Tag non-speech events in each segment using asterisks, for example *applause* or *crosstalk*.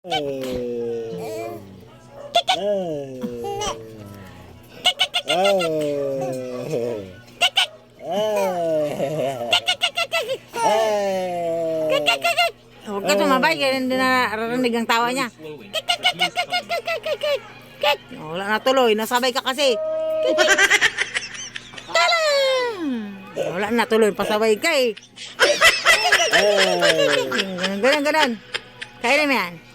Huwag ka tumabay, kaya hindi na narinig ang tawa niya. Wala na tuloy, nasabay ka kasi. Talang! Wala na tuloy, pasabay ka eh. Ganun, ganun, ganun. Kainin mo yan.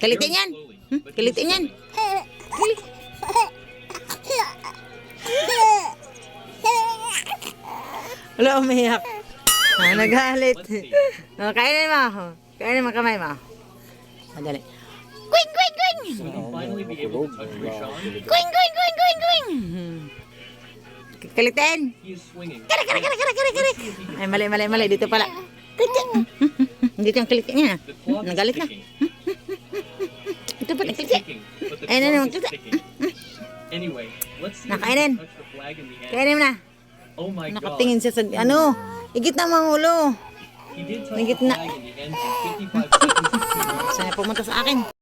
Kalitin yan. Hmm, Kalitin yan. Wala, umiyak. Ah, nagalit. Oh, kainin mo. Kainin mo kamay mo. Madali. Quing, quing, Quing, quing, quing, quing, quing! Kalitin. Karak, karak, karak, karak, karak, karak. Ay, mali, mali, mali. Dito pala. Kalitin. *laughs* Dito yung kalitin niya. Nagalit na. *laughs* Ito pala, kalitin. Ayun na naman, ticking. Anyway, let's see Nakainin. can touch the flag in the end. Kainin mo na. Oh my god. Nakatingin siya sa, ano, higit na mga ulo. The na. flag in the end in 55 seconds. *laughs* Saan niya pumunta sa akin?